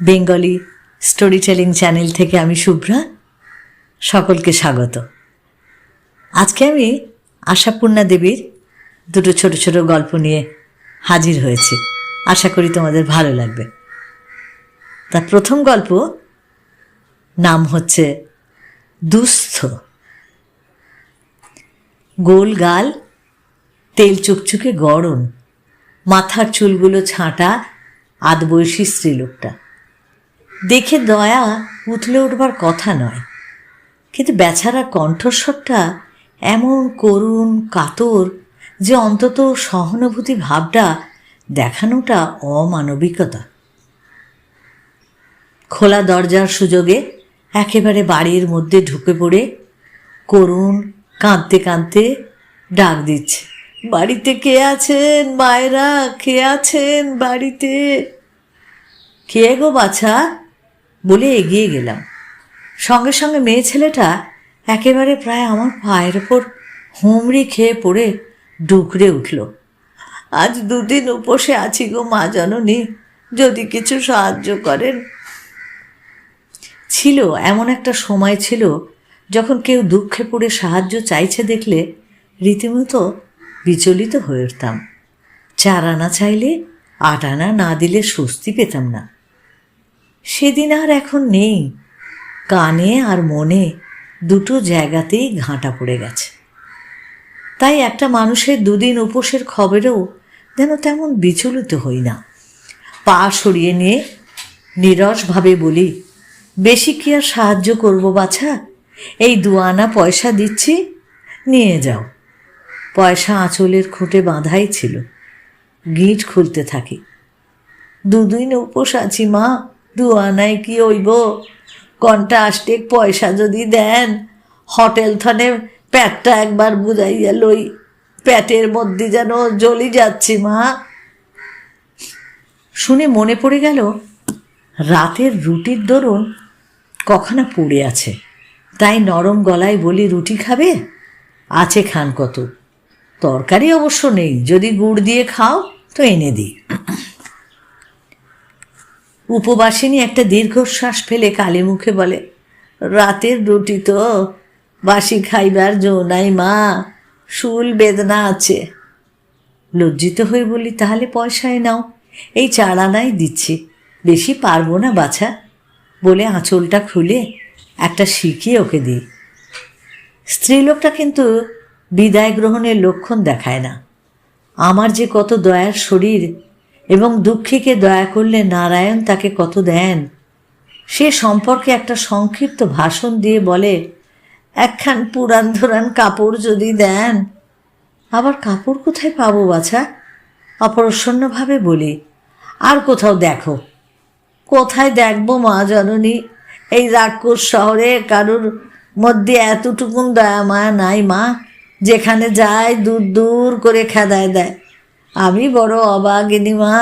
Bengali story telling channel থেকে আমি শুভ্রা, সকলকে স্বাগত। আজকে আমি আশাপূর্ণা দেবীর দুটো ছোট ছোট গল্প নিয়ে হাজির হয়েছি। আশা করি তোমাদের ভালো লাগবে। তার প্রথম গল্প নাম হচ্ছে দুস্থ। গোল গাল, তেল চুকচুকে গরম মাথার চুলগুলো ছাঁটা আদবয়সী স্ত্রীলোকটা। দেখে দয়া উতলে উঠবার কথা নয়। কিন্তু বেচারা কণ্ঠস্বরটা এমন করুণ, কাতর যে অন্তত সহানুভূতি ভাবটা দেখানোটা অমানবিকতা। খোলা দরজার সুযোগে একেবারে বাড়ির মধ্যে ঢুকে পড়ে করুণ কাঁদতে কাঁদতে ডাক দিচ্ছে, বাড়িতে কে আছেন মায়েরা? কে আছেন বাড়িতে? কে গো বাছা? বলে এগিয়ে গেলাম। সঙ্গে সঙ্গে মেয়ে ছেলেটা একেবারে প্রায় আমার পায়ের ওপর হুমড়ি খেয়ে পড়ে ডুকরে উঠল। আজ দুদিন উপসে আছি গো মা জননী, যদি কিছু সাহায্য করেন। ছিল, এমন একটা সময় ছিল যখন কেউ দুঃখে পড়ে সাহায্য চাইছে দেখলে রীতিমতো বিচলিত হয়ে উঠতাম। চার আনা চাইলে আট আনা না দিলে স্বস্তি পেতাম না। সেদিন আর এখন নেই। কানে আর মনে দুটো জায়গাতেই ঘাঁটা পড়ে গেছে। তাই একটা মানুষের দুদিন উপোসের খবরেও যেন তেমন বিচলিত হই না। পা সরিয়ে নিয়ে নিরসভাবে বলি, বেশি কি আর সাহায্য করব বাছা? এই দুয়ানা পয়সা দিচ্ছি, নিয়ে যাও। পয়সা আঁচলের খুঁটে বাঁধাই ছিল। গিট খুলতে থাকি। দুদিন উপোস আছি মা দু আনায় কি হইব? কন্টা আষ্টেক পয়সা যদি দেন, হোটেল থনে প্যাটটা একবার বুঝাইয়া লই। প্যাটের মধ্যে যেন জ্বলি যাচ্ছি, মা। শুনে মনে পড়ে গেল, রাতের রুটির দরুন কখনো পড়ে আছে। তাই নরম গলায় বলি, রুটি খাবে? আছে খান কত। তরকারি অবশ্য নেই, যদি গুড় দিয়ে খাও, তো এনে দিই উপবাসিনী একটা দীর্ঘশ্বাস ফেলে কালী মুখে বলে, রাতের রুটি তো বাসি খাইবার জো নাই মা, শুল বেদনা আছে। লজ্জিত হয়ে বলি তাহলে পয়সায় নাও, এই চারানাই দিচ্ছি, বেশি পারব না বাছা। বলে আঁচলটা খুলে একটা শিখিয়ে ওকে দিই। স্ত্রীলোকটা কিন্তু বিদায় গ্রহণের লক্ষণ দেখায় না। আমার যে কত দয়ার শরীর এবং দুঃখীকে দয়া করলে নারায়ণ তাকে কত দেন? সে সম্পর্কে একটা সংক্ষিপ্ত ভাষণ দিয়ে বলে, একখান পুরান ধরান কাপড় যদি দেন। আবার কাপড় কোথায় পাবো বাছা? অপরসন্নভাবে বলি, আর কোথাও দেখো। কোথায় দেখব মা জননী? এই রাক্ষস শহরে কারুর মধ্যে এতটুকুন দয়া মায়া নাই মা, যেখানে যায় দূর দূর করে খেদায় দেয়। আমি বড় অবাগিনী মা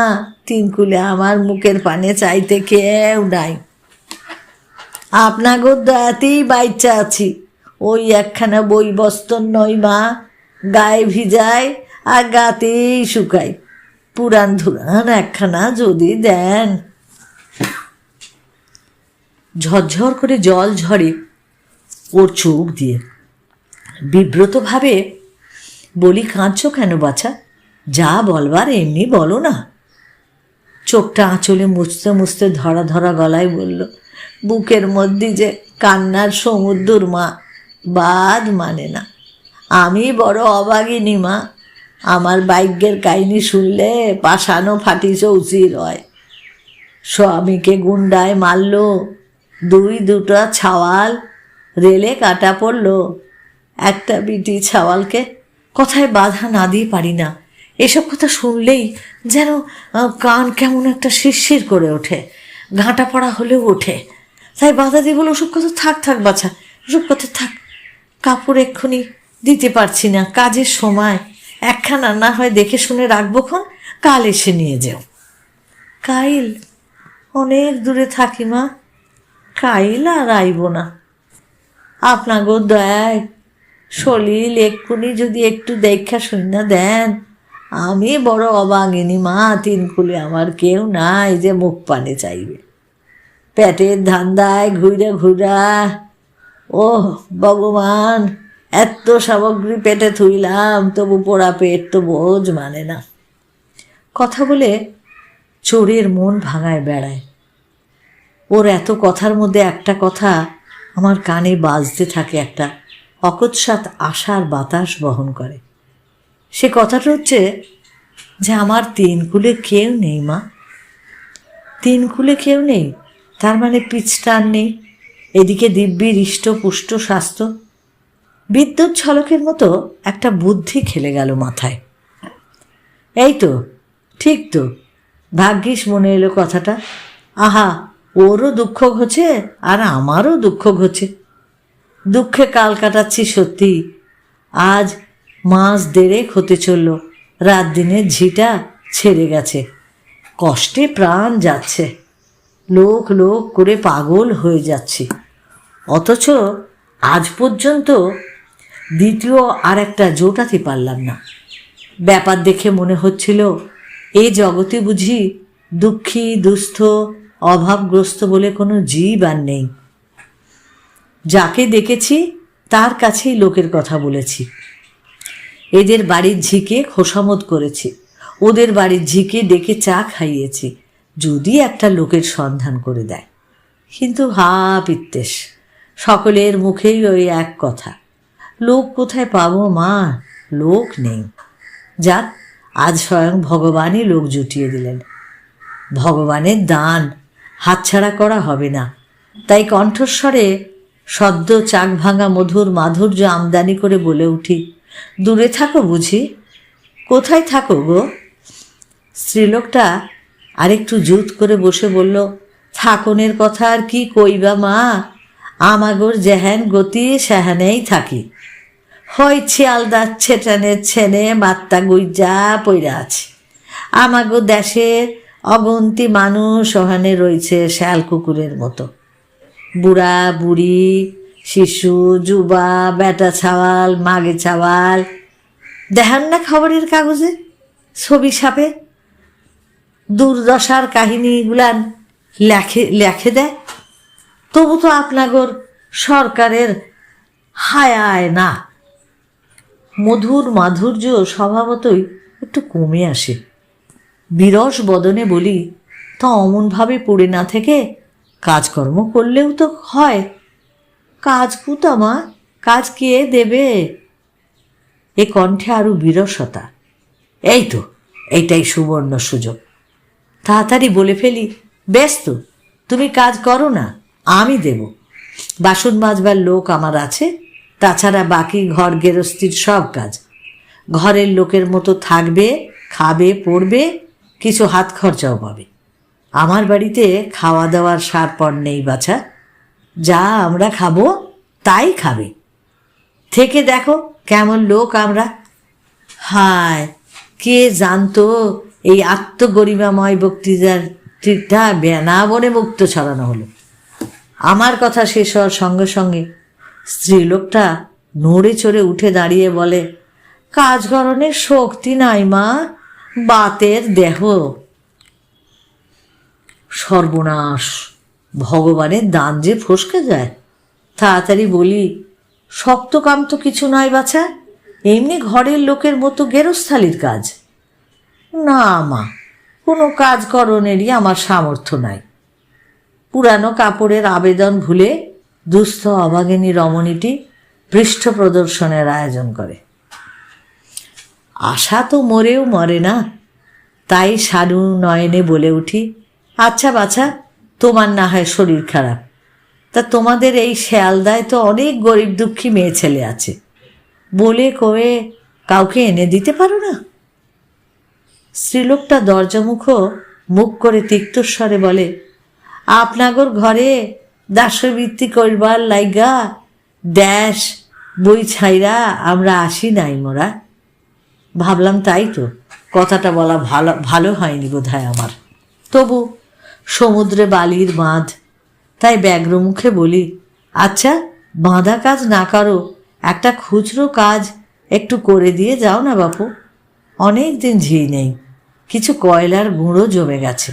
তিনকুলে আমার মুখের পানে চাইতে কেউ নাই। আপনাগো দয়াতেই বাইচা আছি। ওই একখানা বই বস্তর নয় মা, গায়ে ভিজায় আর গাতেই শুকায় পুরান ধুরান একখানা যদি দেন। ঝরঝর করে জল ঝরে ওর চোখ দিয়ে। বিব্রতভাবে বলি, কাঁদছ কেন বাছা? যা বলবার এমনি বলো না। চোখটা আঁচলে মুছতে মুছতে ধরা ধরা গলায় বলল, বুকের মধ্যে যে কান্নার সমুদ্র মা, বাদ মানে না। আমি বড় অবাগিনী মা, আমার বাইকের কাহিনী শুনলে পাশানো ফাটি চৌচির হয়। স্বামীকে গুন্ডায় মারল, দুই দুটো ছাওয়াল, রেলে কাটা পড়ল, একটা বিটি ছাওয়ালকে কথায় বাধা না দিয়ে পারি না। এসব কথা শুনলেই যেন কান কেমন একটা শিরশির করে ওঠে। ঘাঁটা পড়া হলেও ওঠে। তাই বাধা দিয়ে বলে, ওসব কথা থাক থাক, বাছা। ওসব কথা থাক। কাপড় এক্ষুনি দিতে পারছি না। কাজের সময় একখানা না হয় দেখে শুনে রাখব খন। কাল এসে নিয়ে যেও। কাইল, অনেক দূরে থাকি মা। কাইল আর আইব না। আপনাগো দয়ায় সলিল এক্ষুনি যদি একটু দেখা শুনে দেন। আমি বড় অবাগিনী, মা, তিন কুলে আমার কেউ নাই যে মুখ পানে চাইবে। পেটের ধান্দায় ঘুরে ঘুরা ও ভগবান এত সামগ্রী পেটে থুইলাম, তবু পোড়া পেট তো বোঝ মানে না। কথা বলে চোরের মন ভাঙায় বেড়ায়। ওর এত কথার মধ্যে একটা কথা আমার কানে বাজতে থাকে, একটা অকস্মাৎ আশার বাতাস বহন করে। সে কথাটা হচ্ছে যে আমার তিন কুলে কেউ নেই, মা। তিন কুলে কেউ নেই, তার মানে পিছটার নেই। এদিকে দিব্যি, হৃষ্ট, পুষ্ট, স্বাস্থ্য। বিদ্যুৎ ছলকের মতো একটা বুদ্ধি খেলে গেল মাথায়। এই তো, ঠিক তো, ভাগ্যিস মনে এলো কথাটা। আহা, ওরও দুঃখ ঘোচে আর আমারও দুঃখ ঘোচে দুঃখে কাল কাটাচ্ছি সত্যি, আজ মাস দেড়েক হতে চলল। রাত দিনের ঝিটা ছেড়ে গেছে। কষ্টে প্রাণ যাচ্ছে। লোক লোক করে পাগল হয়ে যাচ্ছি। অথচ আজ পর্যন্ত দ্বিতীয় আর একটা জোটাতে পারলাম না। ব্যাপার দেখে মনে হচ্ছিল, এ জগতে বুঝি দুঃখী, দুস্থ, অভাবগ্রস্ত বলে কোনো জীব আর নেই। যাকে দেখেছি, তার কাছেই লোকের কথা বলেছি। এদের বাড়ির ঝিকে খোসামত করেছি। ওদের বাড়ির ঝিকে ডেকে চা খাইয়েছি, যদি একটা লোকের সন্ধান করে দেয়। কিন্তু হা পিত্তেশ, সকলের মুখেই ওই এক কথা, লোক কোথায় পাবো মা? লোক নেই। যাক, আজ স্বয়ং ভগবানই লোক জুটিয়ে দিলেন। ভগবানের দান হাতছাড়া করা হবে না। তাই কণ্ঠস্বরে সদ্য চাক ভাঙা মধুর মাধুর্য আমদানি করে বলে উঠি দূরে থাকো বুঝি। কোথায় থাকো গো? স্ত্রীলোকটা আরেকটু জুত করে বসে বলল, থাকনের কথা আর কি কইবা মা? আমাগোর যেহেন গতি, সেহানেই থাকি। হয় ছিয়ালদার ছেটানের ছেনে মাত্তা গুইজা পইরা আছে। আমাগো দেশের অগন্তি মানুষ ওখানে রয়েছে শ্যাল কুকুরের মতো। বুড়া, বুড়ি শিশু, যুবা, বেটা ছাওয়াল, মাগে ছাওয়াল। দেখান না খবরের কাগজে, ছবি সাপে দুর্দশার কাহিনীগুলান লেখে লেখে দেয়। তবু তো আপনাগর সরকারের হায়ায় না। মধুর মাধুর্য স্বভাবতই একটু কমে আসে। বিরস বদনে বলি, তা অমনভাবে পড়ে না থেকে কাজকর্ম করলেও তো হয়। কাজ কুতামা কাজ কে দেবে? এ কণ্ঠে আরও বিরসতা। এই তো, এইটাই সুবর্ণ সুযোগ। তাড়াতাড়ি বলে ফেলি, ব্যস্ত, তুমি কাজ করো না, আমি দেব। বাসন মাজবার লোক আমার আছে, তাছাড়া বাকি ঘর গেরস্তির সব কাজ। ঘরের লোকের মতো থাকবে, খাবে, পড়বে, কিছু হাত খরচাও পাবে। আমার বাড়িতে খাওয়া দাওয়ার সার পর নেই বাছা। যা আমরা খাব, তাই খাবে। থেকে দেখো কেমন লোক আমরা। হায়, কে জানতো এই আত্মগরিমাময় বক্তৃতার তীর্থা বেনা বনে মুক্ত ছড়ানো হলো। আমার কথা শেষ হওয়ার সঙ্গে সঙ্গে স্ত্রীলোকটা নড়ে চড়ে উঠে দাঁড়িয়ে বলে, কাজ কাজকরণের শক্তি নাই মা, বাতের দেহ। সর্বনাশ। ভগবানের দান যে ফসকে যায়। তাড়াতাড়ি বলি, শক্ত কাম তো কিছু নয় বাছা, এমনি ঘরের লোকের মতো গেরস্থালির কাজ। না মা, কোনো কাজ করণেরই আমার সামর্থ্য নাই। পুরানো কাপড়ের আবেদন ভুলে দুস্থ অভাগিনী রমণীটি পৃষ্ঠ প্রদর্শনের আয়োজন করে। আশা তো মরেও মরে না, তাই সারু নয়নে বলে উঠি আচ্ছা বাছা তোমার না হয় শরীর খারাপ। তা তোমাদের এই শেয়ালদায় তো অনেক গরিব দুঃখী মেয়ে ছেলে আছে। বলে কয়ে কাউকে এনে দিতে পারো না? স্ত্রীলোকটা দরজামুখ মুখ করে তিক্তস্বরে বলে, আপনাগর ঘরে দাসবৃত্তি করবার লাইগা ড্যাশ বই ছাইরা আমরা আসি নাই মোরা। ভাবলাম তাই তো, কথাটা বলা ভালো ভালো হয়নি বোধহয় আমার। তবু সমুদ্রে বালির বাঁধ। তাই ব্যগ্র মুখে বলি আচ্ছা বাঁধা কাজ না করো, একটা খুচরো কাজ একটু করে দিয়ে যাও না বাপু। অনেক দিন ঝি নেই, কিছু কয়লার গুঁড়ো জমে গেছে।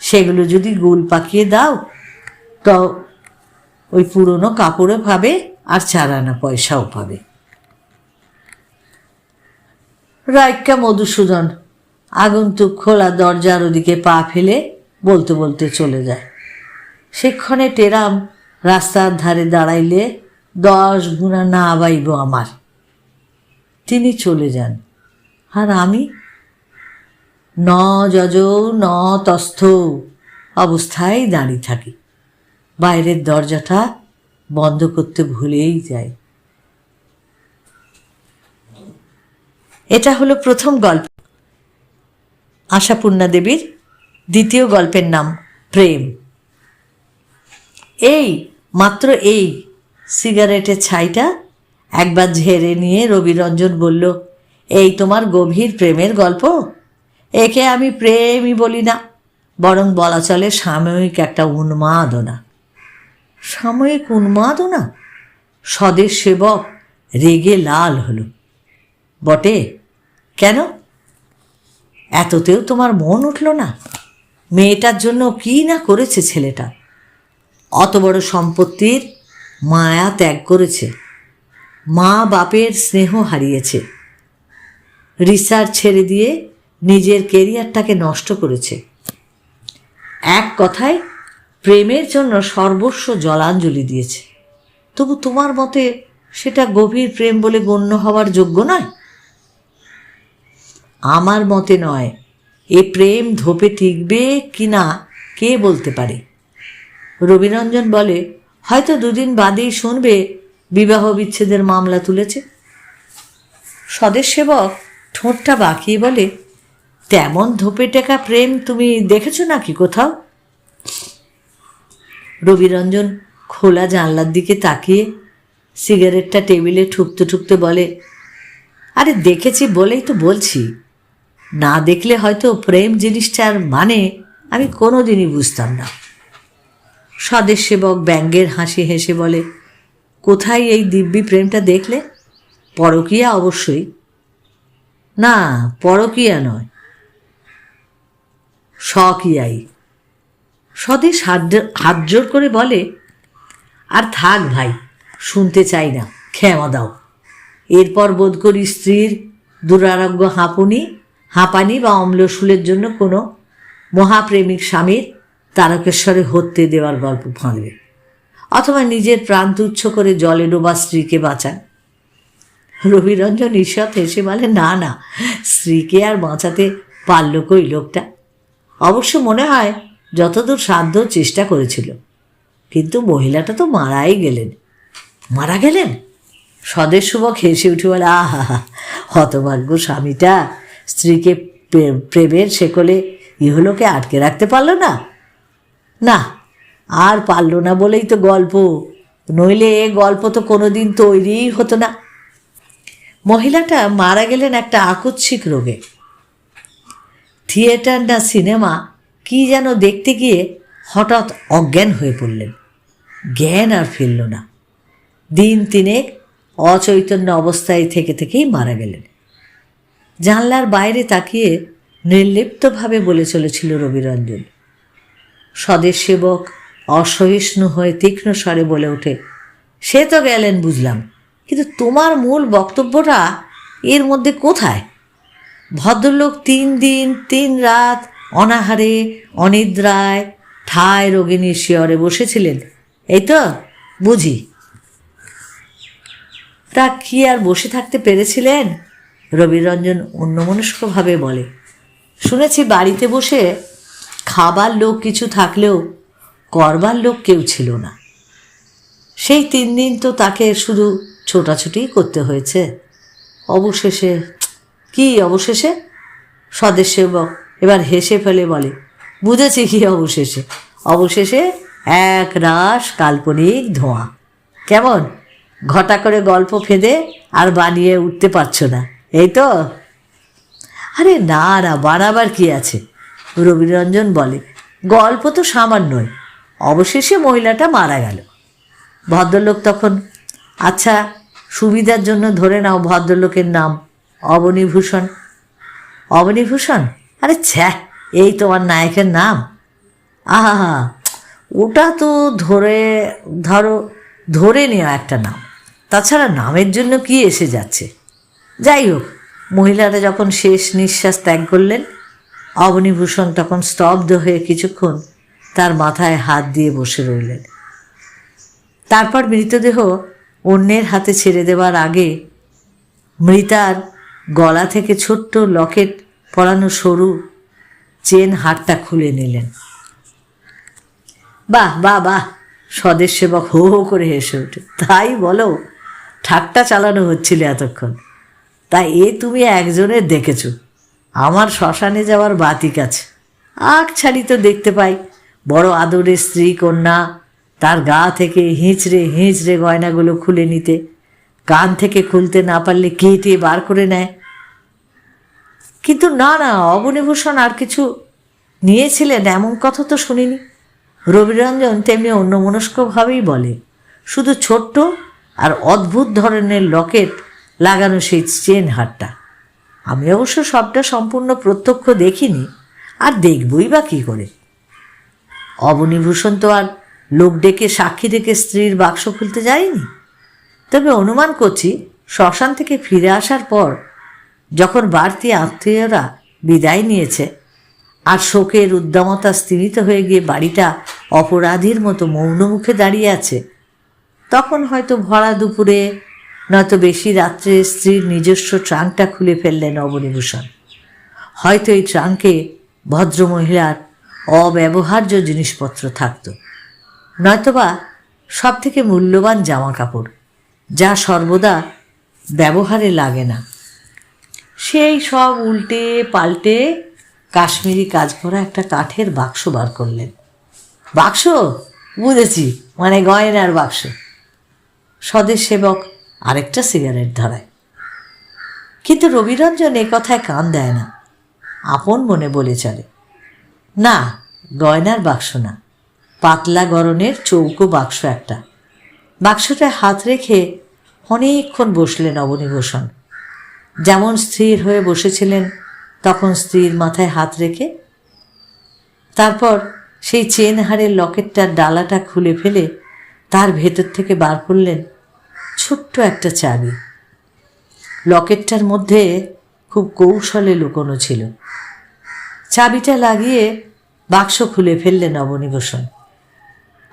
সেগুলো যদি গুল পাকিয়ে দাও, তো ওই পুরনো কাপড়ও পাবে আর চার আনা পয়সাও পাবে। রাইকা মধুসূদন, আগন্তুক খোলা দরজার ওদিকে পা ফেলে বলতে বলতে চলে যায়। সেক্ষণে টেরাম রাস্তার ধারে দাঁড়াইলে দশ গুণা না বাইব আমার। তিনি চলে যান। আর আমি? ন যজ, ন তস্থ অবস্থায় দাঁড়িয়ে থাকি। বাইরের দরজাটা বন্ধ করতে ভুলেই যাই। এটা হলো প্রথম গল্প। আশাপূর্ণা দেবীর দ্বিতীয় গল্পের নাম প্রেম। এই, মাত্র এই সিগারেটের ছাইটা একবার ঝেড়ে নিয়ে রবিরঞ্জন বলল, এই তোমার গভীর প্রেমের গল্প? একে আমি প্রেমই বলি না, বরং বলা চলে সাময়িক একটা উন্মাদনা। সাময়িক উন্মাদনা? স্বদেশ সেবক রেগে লাল হলো। বটে, কেন? এততেও তোমার মন উঠল না? মেয়েটার জন্য কি না করেছে ছেলেটা? অত বড় সম্পত্তির মায়া ত্যাগ করেছে। মা বাপের স্নেহ হারিয়েছে। রিসার্চ ছেড়ে দিয়ে নিজের কেরিয়ারটাকে নষ্ট করেছে। এক কথায়, প্রেমের জন্য সর্বস্ব জলাঞ্জলি দিয়েছে। তবু তোমার মতে সেটা গভীর প্রেম বলে গণ্য হওয়ার যোগ্য নয়? আমার মতে নয়। এ প্রেম ধোপে টিকবে কি না, কে বলতে পারে? রবিরঞ্জন বলে, হয়তো দুদিন বাদেই শুনবে, বিবাহ বিচ্ছেদের মামলা তুলেছে। স্বদেশ সেবক ঠোঁটটা বাঁকিয়ে বলে, তেমন ধোপে টেকা প্রেম তুমি দেখেছ নাকি কোথাও? রবিরঞ্জন খোলা জানলার দিকে তাকিয়ে সিগারেটটা টেবিলে ঠুকতে ঠুকতে বলে, আরে দেখেছি বলেই তো বলছি। না দেখলে হয়তো প্রেম জিনিসটার মানে আমি কোনো দিনই বুঝতাম না। স্বদেশ সেবক ব্যঙ্গের হাসি হেসে বলে, কোথায় এই দিব্যি প্রেমটা দেখলে? পরকীয়া অবশ্যই। না, পরকীয়া নয়। স্বকীয়াই। স্বদেশ হাত হাত জোর করে বলে, আর থাক ভাই, শুনতে চাই না, ক্ষমা দাও। এরপর বোধ করি স্ত্রীর দুরারোগ্য হাঁপুনি হাঁপানি বা অম্লশুলের জন্য কোনো মহাপ্রেমিক স্বামীর তারকেশ্বরে হত্যে দেওয়ার গল্প ফাঁদবে অথবা নিজের প্রাণ তুচ্ছ করে জলে ডোবা স্ত্রীকে বাঁচান। রবিরঞ্জন ঈষৎ হেসে বলে না না, স্ত্রীকে আর বাঁচাতে পারল কই লোকটা? অবশ্য মনে হয় যতদূর সাধ্য চেষ্টা করেছিল। কিন্তু মহিলাটা তো মারাই গেলেন। মারা গেলেন? স্বদেশ শুভক হেসে উঠে বলে, আহা, হতভাগ্য স্বামীটা স্ত্রীকে প্রে- প্রেমের শেকলে ইহলোকে আটকে রাখতে পারল না? না, আর পারল না বলেই তো গল্প। নইলে এ গল্প তো কোনোদিন তৈরিই হতো না। মহিলাটা মারা গেলেন একটা আকস্মিক রোগে। থিয়েটার না সিনেমা, কি যেন দেখতে গিয়ে হঠাৎ অজ্ঞান হয়ে পড়লেন। জ্ঞান আর ফিরল না। দিন তিনেক অচৈতন্য অবস্থায় থেকে থেকেই মারা গেলেন। জানলার বাইরে তাকিয়ে নির্লিপ্তভাবে বলে চলেছিল রবিরঞ্জন। স্বদেশ সেবক অসহিষ্ণু হয়ে তীক্ষ্ণ স্বরে বলে ওঠে, সে তো গেলেন, বুঝলাম। কিন্তু তোমার মূল বক্তব্যটা এর মধ্যে কোথায়? ভদ্রলোক তিন দিন, তিন রাত অনাহারে, অনিদ্রায়, ঠায় রোগিণীর শিয়রে বসেছিলেন। এই তো, বুঝি। তা কি আর বসে থাকতে পেরেছিলেন? রবিরঞ্জন অন্যমনস্কভাবে বলে, শুনেছি বাড়িতে বসে খাবার লোক কিছু থাকলেও করবার লোক কেউ ছিল না। সেই তিন দিন তো তাকে শুধু ছোটাছুটিই করতে হয়েছে। অবশেষে, কি অবশেষে? স্বদেশ সেবক এবার হেসে ফেলে বলে, বুঝেছি কি অবশেষে? অবশেষে এক রাস কাল্পনিক ধোঁয়া। কেমন? ঘটা করে গল্প ফেঁদে আর বানিয়ে উঠতে পারছ না। এই তো? আরে না না বাড়াবার কি আছে? রবিরঞ্জন বলে, গল্প তো সামান্যই। অবশেষে মহিলাটা মারা গেল। ভদ্রলোক তখন আচ্ছা সুবিধার জন্য ধরে নাও ভদ্রলোকের নাম, অবনীভূষণ। অবনীভূষণ? আরে ছ্যা, এই তোমার নায়কের নাম? আহা ওটা তো ধরে, ধরো, ধরে নেওয়া একটা নাম। তাছাড়া নামের জন্য কি এসে যাচ্ছে? যাই হোক, মহিলারা যখন শেষ নিঃশ্বাস ত্যাগ করলেন, অবনীভূষণ তখন স্তব্ধ হয়ে কিছুক্ষণ তার মাথায় হাত দিয়ে বসে রইলেন। তারপর মৃতদেহ অন্যের হাতে ছেড়ে দেওয়ার আগে মৃতার গলা থেকে ছোট্ট লকেট পরানো সরু চেন হারটা খুলে নিলেন। বাহ বাহ বাহ, স্বদেশ সেবক হো হো করে হেসে ওঠে তাই বলো, ঠাট্টা চালানো হচ্ছিল এতক্ষণ। তাই এ তুমি একজনের দেখেছ। আমার শ্মশানে যাওয়ার বাতিক আছে। আখ ছাড়ি তো দেখতে পাই। বড় আদরের স্ত্রী কন্যা, তার গা থেকে হিঁচড়ে হিঁচড়ে গয়নাগুলো খুলে নিতে। কান থেকে খুলতে না পারলে কেটে বার করে নেয়। কিন্তু না না, অবনীভূষণ আর কিছু নিয়েছিলেন এমন কথা তো শুনিনি। রবিরঞ্জন তেমনি অন্যমনস্কভাবেই বলে, শুধু ছোট্ট আর অদ্ভুত ধরনের লকেট লাগানো সেই চেন হারটা। আমি অবশ্য সবটা সম্পূর্ণ প্রত্যক্ষ দেখিনি, আর দেখবই বা কী করে। অবনীভূষণ তো আর লোক ডেকে সাক্ষী ডেকে স্ত্রীর বাক্স খুলতে যায়নি। তবে অনুমান করছি, শ্মশান থেকে ফিরে আসার পর যখন বাড়তি আত্মীয়রা বিদায় নিয়েছে, আর শোকের উদ্দামতা স্থিমিত হয়ে গিয়ে বাড়িটা অপরাধীর মতো মৌন মুখে দাঁড়িয়ে আছে, তখন হয়তো ভরা দুপুরে নয়তো বেশি রাত্রে স্ত্রীর নিজস্ব ট্রাঙ্কটা খুলে ফেললেন অবনীভূষণ। হয়তো এই ট্রাঙ্কে ভদ্রমহিলার অব্যবহার্য জিনিসপত্র থাকতো। নয়তোবা সব থেকে মূল্যবান জামা কাপড় যা সর্বদা ব্যবহারে লাগে না। সেই সব উল্টে পাল্টে কাশ্মীরি কাজ করা একটা কাঠের বাক্স বার করলেন। বাক্স? বুঝেছি মানে গয়নার বাক্স। স্বদেশ সেবক আরেকটা সিগারেট ধরায়। কিন্তু রবিরঞ্জন এ কথায় কান দেয় না। আপন মনে বলে চলে, না, গয়নার বাক্স না। পাতলা গরনের চৌকো বাক্স একটা। বাক্সটায় হাত রেখে অনেকক্ষণ বসলেন অবনীভূষণ। যেমন স্থির হয়ে বসেছিলেন, তখন স্ত্রীর মাথায় হাত রেখে। তারপর সেই চেন হারের লকেটটার ডালাটা খুলে ফেলে তার ভেতর থেকে বার করলেন ছোট্ট একটা চাবি। লকেটটার মধ্যে খুব কৌশলে লুকোনো ছিল। চাবিটা লাগিয়ে বাক্স খুলে ফেললেন অবনীভূষণ।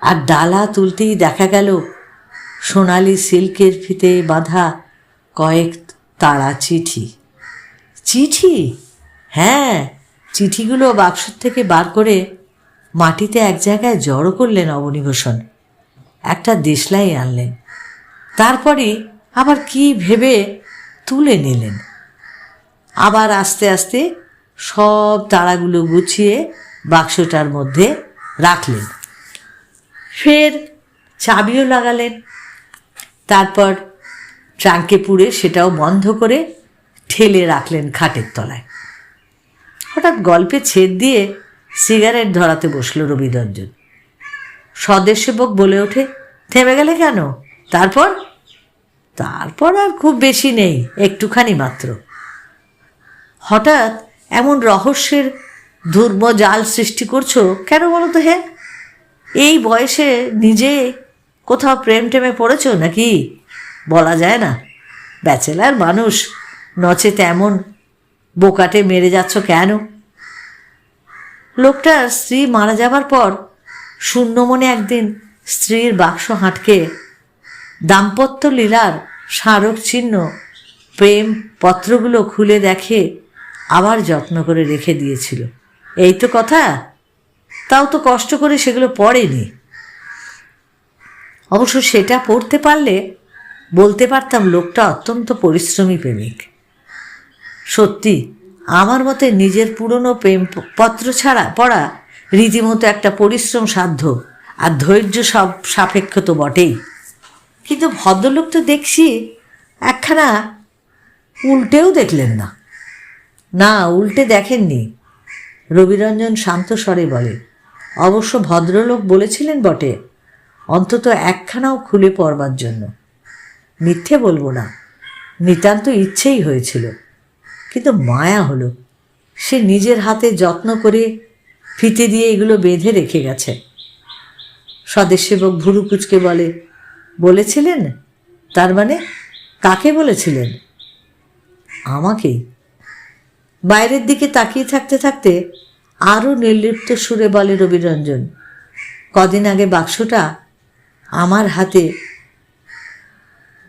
আর ডালা তুলতেই দেখা গেল সোনালি সিল্কের ফিতে বাঁধা কয়েক তাড়া চিঠি। চিঠি? হ্যাঁ চিঠিগুলো বাক্স থেকে বার করে মাটিতে এক জায়গায় জড়ো করলেন অবনীভূষণ। একটা দেশলাই আনলেন। তারপরে আবার কি ভেবে তুলে নিলেন? আবার আস্তে আস্তে সব তারাগুলো গুছিয়ে বাক্সটার মধ্যে রাখলেন। ফের চাবিও লাগালেন। তারপর ট্রাঙ্কে পুড়ে সেটাও বন্ধ করে ঠেলে রাখলেন খাটের তলায়। হঠাৎ গল্পে ছেদ দিয়ে সিগারেট ধরাতে বসল রবিরঞ্জন স্বদেশসেবক বলে ওঠে, থেমে গেলে কেন? তারপর? তারপর আর খুব বেশি নেই, একটুখানি মাত্র। হঠাৎ এমন রহস্যের ধূর্ম জাল সৃষ্টি করছ কেন বলো তো হ্যাঁ? এই বয়সে নিজে কোথাও প্রেম টেমে পড়েছ নাকি? বলা যায় না। ব্যাচেলার মানুষ নচে তেমন বোকাটে মেরে যাচ্ছ কেন? লোকটার স্ত্রী মারা যাবার পর শূন্য মনে একদিন স্ত্রীর বাক্স হাঁটকে দাম্পত্য লীলার স্মারক চিহ্ন, প্রেম পত্রগুলো খুলে দেখে আবার যত্ন করে রেখে দিয়েছিল। এই তো কথা? তাও তো কষ্ট করে সেগুলো পড়েনি। অবশ্য সেটা পড়তে পারলে বলতে পারতাম লোকটা অত্যন্ত পরিশ্রমী প্রেমিক। সত্যি, আমার মতে নিজের পুরনো প্রেম পত্র ছাড়া পড়া রীতিমতো একটা পরিশ্রম সাধ্য, আর ধৈর্য সব সাপেক্ষ তো বটেই। কিন্তু ভদ্রলোক তো দেখছি একখানা উল্টেও দেখলেন না। না, উল্টে দেখেননি। রবিরঞ্জন শান্ত স্বরে বলে, অবশ্য ভদ্রলোক বলেছিলেন বটে, অন্তত একখানাও খুলে পড়বার জন্য। মিথ্যে বলব না, নিতান্ত ইচ্ছেই হয়েছিল, কিন্তু মায়া হলো। সে নিজের হাতে যত্ন করে ফিতে দিয়ে এগুলো বেঁধে রেখে গেছে। স্বদেশসেবক ভুরু কুচকে বলে বলেছিলেন? তার মানে কাকে বলেছিলেন? আমাকে? বাইরের দিকে তাকিয়ে থাকতে থাকতে আরও নির্লিপ্ত সুরে বলে রবিরঞ্জন, কদিন আগে বাক্সটা আমার হাতে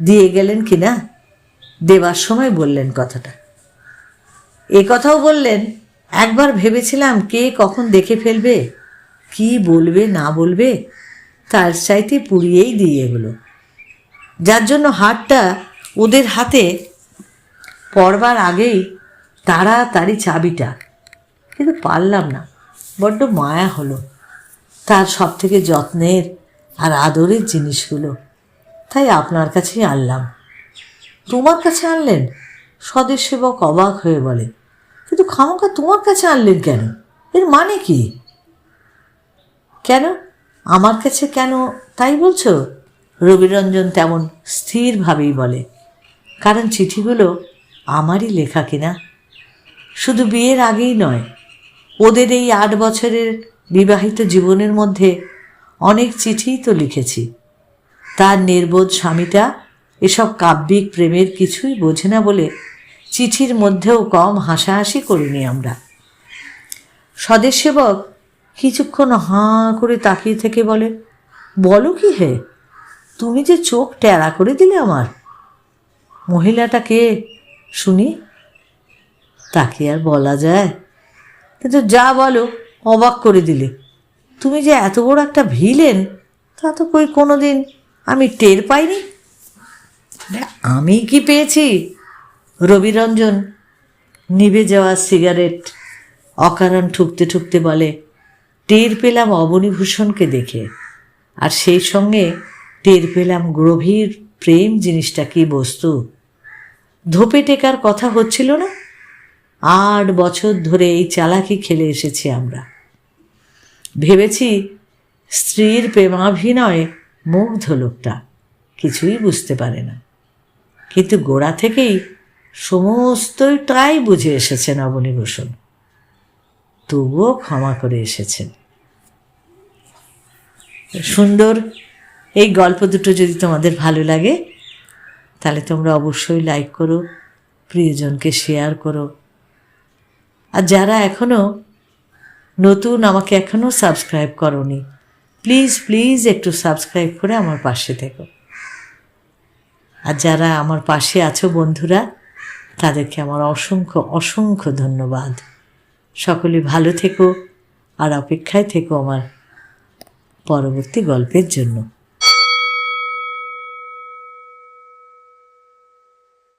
দিয়ে গেলেন কি না? দেবার সময় বললেন কথাটা। এ কথাও বললেন, একবার ভেবেছিলাম কে কখন দেখে ফেলবে? কি বলবে, না বলবে? তার চাইতে পুড়িয়েই দিয়ে এগুলো যার জন্য হাটটা ওদের হাতে পড়বার আগেই তাড়াতাড়ি চাবিটা, কিন্তু পারলাম না, বড্ড মায়া হলো। তার সব থেকে যত্নের আর আদরের জিনিসগুলো, তাই আপনার কাছেই আনলাম। তোমার কাছে আনলেন? স্বদেশ অবাক হয়ে বলে, কিন্তু খামোকা তোমার কাছে আনলেন কেন? এর মানে কি? কেন? আমার কাছে কেন তাই বলছো? রবিরঞ্জন তেমন স্থিরভাবেই বলে, কারণ চিঠিগুলো আমারই লেখা কিনা? শুধু বিয়ের আগেই নয়, ওদের এই আট বছরের বিবাহিত জীবনের মধ্যে অনেক চিঠিই তো লিখেছি। তার নির্বোধ স্বামীটা এসব কাব্যিক প্রেমের কিছুই বোঝে না বলে চিঠির মধ্যেও কম হাসাহাসি করিনি আমরা। স্বদেশ সেবক কিছুক্ষণ হাঁ করে তাকিয়ে থেকে বলে, বলো কি হে, তুমি যে চোখ টেরা করে দিলে আমার। মহিলাটা কে? শুনি। তাকে আর বলা যায়। কিন্তু যা বলো, অবাক করে দিলে। তুমি যে এত বড় একটা ভিলেন, তা তো কই কোনো দিন আমি টের পাইনি? আমি কি পেয়েছি? রবিরঞ্জন নিভে যাওয়া সিগারেট অকারণ ঠুকতে ঠুকতে বলে টের পেলাম অবনীভূষণকে দেখে, আর সেই সঙ্গে টের পেলাম গভীর প্রেম জিনিসটা কি বস্তু। ধোপে টেকার কথা হচ্ছিল না? আট বছর ধরে এই চালাকি খেলে এসেছি আমরা। ভেবেছি স্ত্রীর প্রেমাভিনয়ে মুগ্ধ লোকটা, কিছুই বুঝতে পারে না। কিন্তু গোড়া থেকেই সমস্তটাই বুঝে এসেছেন অবনীভূষণ তবুও ক্ষমা করে এসেছেন সুন্দর, এই গল্প দুটো যদি তোমাদের ভালো লাগে, তাহলে তোমরা অবশ্যই লাইক করো, প্রিয়জনকে শেয়ার করো। আর যারা এখনও নতুন, আমাকে এখনও সাবস্ক্রাইব করনি প্লিজ প্লিজ একটু সাবস্ক্রাইব করে আমার পাশে থেকো। আর যারা আমার পাশে আছো বন্ধুরা, তাদেরকে আমার অসংখ্য অসংখ্য ধন্যবাদ। সকলে ভালো থেকো আর অপেক্ষায় থেকো আমার পরবর্তী গল্পের জন্য।